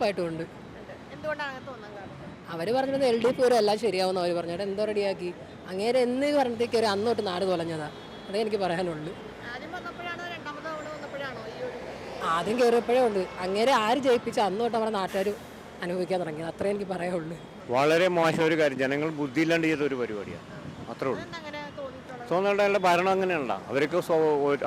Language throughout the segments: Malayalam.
ഉറപ്പായിട്ടും ഉണ്ട്. എന്തുകൊണ്ടാണ് അങ്ങനെ തോന്നാൻ കാരണം? അവർ പറഞ്ഞത് എൽ ഡി എഫ് വരും എല്ലാം ശരിയാവുന്ന അവർ പറഞ്ഞത്. എന്തോ റെഡിയാക്കി അങ്ങേരെ എന്ന് പറഞ്ഞിട്ടേക്ക് ഒരു അന്നോട്ട് നാട് തൊലഞ്ഞതാ. അതേ എനിക്ക് പറയാനുള്ളൂ. ആദ്യം വന്നപ്പോഴാണോ? രണ്ടാമത് വന്നപ്പോഴാണോ ഈ ആദ്യം കയറിയപ്പോഴേ ഉണ്ട് അങ്ങേരെ ആര് ജയിപ്പിച്ച അന്നോട്ട് തൊട്ട് നമ്മുടെ നാട്ടുകാർ അനുഭവിക്കാൻ തുടങ്ങിയത്? അത്രേ എനിക്ക് പറയാനുള്ളൂ. വളരെ മോശം ഒരു കാര്യം. ജനങ്ങൾ ബുദ്ധിയില്ലാണ്ട് ചെയ്ത ഒരു പരിപാടിയാണ്. അത്രേ ഉള്ളൂ. തോന്നേണ്ട ഭരണം അങ്ങനെയുണ്ടോ അവർക്ക്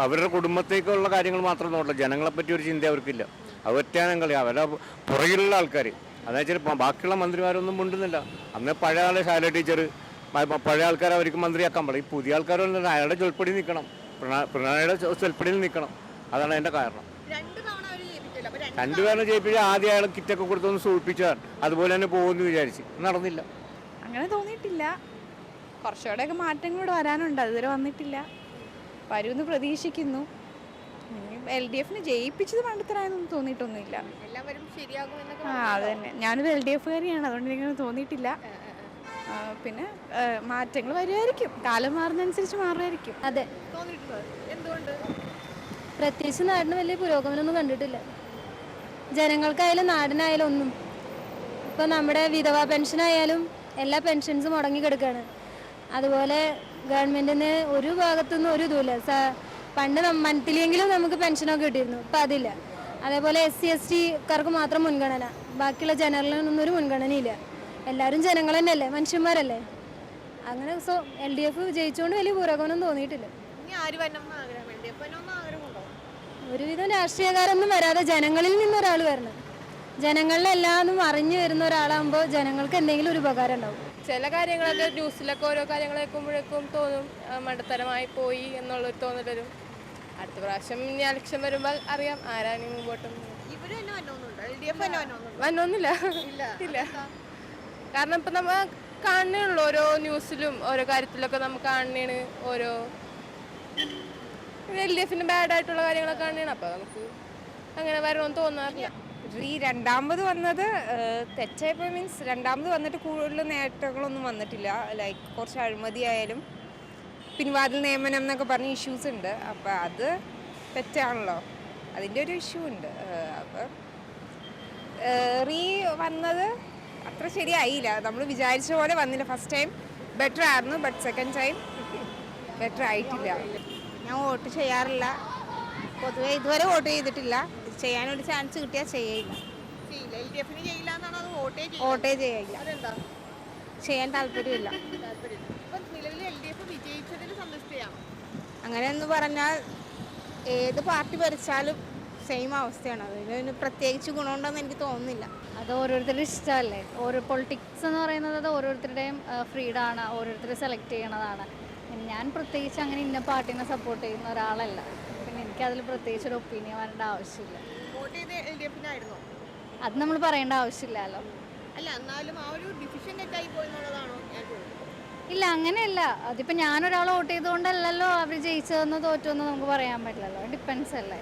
അവരുടെ കുടുംബത്തേക്കുള്ള കാര്യങ്ങൾ മാത്രം നോക്കില്ല ജനങ്ങളെ പറ്റി ഒരു ചിന്ത അവർക്കില്ല. അത് കളി അവരുടെ പുറകിലുള്ള ആൾക്കാർ അതെന്ന് വെച്ചാൽ ഇപ്പം ബാക്കിയുള്ള മന്ത്രിമാരൊന്നും മിണ്ടുന്നില്ല. അന്ന് പഴയ ആളെ ശാല ടീച്ചർ പഴയ ആൾക്കാർ അവർക്ക് മന്ത്രിയാക്കാൻ പാടില്ല. ഈ പുതിയ ആൾക്കാരൊന്നും അയാളുടെ ചൊൽപ്പടി നിൽക്കണം പ്രണാളിയുടെ പിണറായിയുടെ ചൊൽപ്പടിയിൽ നിൽക്കണം അതാണ് അതിന്റെ കാരണം. രണ്ട് തവണ അവർ ജയിപ്പിച്ചില്ല. രണ്ട് രണ്ടുപേരെ ജയിപ്പിച്ച് ആദ്യം അയാൾ കിറ്റൊക്കെ കൊടുത്തൊന്ന് സൂചിപ്പിച്ചതാണ് അതുപോലെ തന്നെ പോകുമെന്ന് വിചാരിച്ച്. നടന്നില്ല. അങ്ങനെ തോന്നിയിട്ടില്ല. കുറച്ചുകൂടെയൊക്കെ മാറ്റങ്ങളോട് വരാനുണ്ട്. അതുവരെ വന്നിട്ടില്ല. വരുമെന്ന് പ്രതീക്ഷിക്കുന്നു. എൽ ഡി എഫിന് ജയിപ്പിച്ചത് പണ്ടത്തരായെന്നൊന്നും തോന്നിയിട്ടൊന്നുമില്ല. അതന്നെ വരും ശരിയാകും എന്നൊക്കെ ആ അത് തന്നെ. ഞാനൊരു എൽ ഡി എഫുകാരിയാണ് അതുകൊണ്ട് എനിക്കങ്ങനെ തോന്നിയിട്ടില്ല പിന്നെ മാറ്റങ്ങൾ വരുമായിരിക്കും കാലം മാറുന്നതനുസരിച്ച് മാറുമായിരിക്കും അതെ. എന്തുകൊണ്ട്? പ്രത്യേകിച്ച് നാടിന് വലിയ പുരോഗമനമൊന്നും കണ്ടിട്ടില്ല. ജനങ്ങൾക്കായാലും നാടിനായാലും ഒന്നും. ഇപ്പോൾ നമ്മുടെ വിധവാ പെൻഷനായാലും എല്ലാ പെൻഷൻസും മുടങ്ങി കിടക്കുകയാണ് അതുപോലെ ഗവൺമെന്റിന് ഒരു ഭാഗത്തുനിന്നും ഒരു ഇതുമില്ല. സ പണ്ട് മന്ത്ലിയെങ്കിലും നമുക്ക് പെൻഷനൊക്കെ കിട്ടിയിരുന്നു. ഇപ്പം അതില്ല. അതേപോലെ എസ് സി എസ് ടിക്കാർക്ക് മാത്രം മുൻഗണന. ബാക്കിയുള്ള ജനറലിനൊന്നും ഒരു മുൻഗണനയില്ല. എല്ലാവരും ജനങ്ങൾ തന്നെയല്ലേ? മനുഷ്യന്മാരല്ലേ? അങ്ങനെ സോ എൽ ഡി എഫ് ജയിച്ചുകൊണ്ട് വലിയ പുരോഗമനം തോന്നിയിട്ടില്ല. ഒരുവിധം രാഷ്ട്രീയക്കാരൊന്നും വരാതെ ജനങ്ങളിൽ നിന്ന് ഒരാൾ വരണം. ജനങ്ങളിലെല്ലാം അറിഞ്ഞു വരുന്ന ഒരാളാകുമ്പോൾ ജനങ്ങൾക്ക് എന്തെങ്കിലും ഒരു ഉപകാരം ഉണ്ടാവും. ചില കാര്യങ്ങളൊക്കെ ന്യൂസിലൊക്കെ ഓരോ കാര്യങ്ങൾ കേൾക്കുമ്പോഴേക്കും തോന്നും മണ്ടത്തരമായി പോയി എന്നുള്ളൊരു തോന്നൽ വരും. അടുത്ത പ്രാവശ്യം ഇനി അലക്ഷ്യം വരുമ്പോൾ അറിയാം ആരാണ് മുമ്പോട്ടും വന്നൊന്നുമില്ല. ഇല്ല. കാരണം ഇപ്പം നമ്മൾ കാണുന്നുള്ളൂ ഓരോ ന്യൂസിലും ഓരോ കാര്യത്തിലൊക്കെ നമ്മൾ കാണുന്നതാണ് ഓരോ എൽ ഡി എഫിന് ബാഡായിട്ടുള്ള കാര്യങ്ങളൊക്കെ കാണുന്നതാണ്. അപ്പോൾ നമുക്ക് അങ്ങനെ വരണമെന്ന് തോന്നാറില്ല. ഈ രണ്ടാമത് വന്നത് തെറ്റായപ്പോൾ മീൻസ് രണ്ടാമത് വന്നിട്ട് കൂടുതൽ നേട്ടങ്ങളൊന്നും വന്നിട്ടില്ല. ലൈക്ക് കുറച്ച് അഴിമതി ആയാലും പിൻവാതിൽ നിയമനം എന്നൊക്കെ പറഞ്ഞ ഇഷ്യൂസ് ഉണ്ട്. അപ്പോൾ അത് തെറ്റാണല്ലോ. അതിന്റെ ഒരു ഇഷ്യൂ ഉണ്ട്. അപ്പം റീ വന്നത് അത്ര ശരിയായില്ല. നമ്മൾ വിചാരിച്ച പോലെ വന്നില്ല. ഫസ്റ്റ് ടൈം ബെറ്റർ ആയിരുന്നു. ബട്ട് സെക്കൻഡ് ടൈം ബെറ്റർ ആയിട്ടില്ല. ഞാൻ വോട്ട് ചെയ്യാറില്ല. പൊതുവെ ഇതുവരെ വോട്ട് ചെയ്തിട്ടില്ല. ചെയ്യാനൊരു ചാൻസ് കിട്ടിയാൽ ചെയ്യില്ല. വോട്ടേ ചെയ്യില്ല? വോട്ടേ ചെയ്യില്ല. അതെന്താ? ചെയ്യാൻ താല്പര്യമില്ല. സന്തുഷ്ടയാണ് അങ്ങനെയെന്ന് പറഞ്ഞാൽ ഏത് പാർട്ടി ഭരിച്ചാലും സെയിം അവസ്ഥയാണ്. അതിന് പ്രത്യേകിച്ച് ഗുണമുണ്ടെന്ന് എനിക്ക് തോന്നുന്നില്ല. അത് ഓരോരുത്തരുടെ ഇഷ്ടമല്ലേ? ഓരോ പൊളിറ്റിക്സ് എന്ന് പറയുന്നത് അത് ഓരോരുത്തരുടെയും ഫ്രീഡം ഓരോരുത്തരെ സെലക്ട് ചെയ്യണതാണ്. ഞാൻ പ്രത്യേകിച്ച് അങ്ങനെ ഇന്ന പാർട്ടിനെ സപ്പോർട്ട് ചെയ്യുന്ന ഒരാളല്ല. എനിക്കതിൽ പ്രത്യേകിച്ച് ഒരു ഒപ്പീനിയൻ വരേണ്ട ആവശ്യമില്ല. വോട്ട് ചെയ്ത് എൽ ഡി എഫിനായിരുന്നോ അത് നമ്മൾ പറയേണ്ട ആവശ്യമില്ലല്ലോ. അല്ല എന്നാലും ആ ഒരു ഡിസിഷൻ തെറ്റായി പോയെന്നുള്ളതാണോ ഞാൻ ഇല്ല അങ്ങനെയല്ല. അതിപ്പോൾ ഞാനൊരാളെ വോട്ട് ചെയ്തുകൊണ്ടല്ലല്ലോ അവർ ജയിച്ചതെന്ന് തോറ്റോന്ന് നമുക്ക് പറയാൻ പറ്റില്ലല്ലോ. ഡിപ്പെൻസ് അല്ലേ?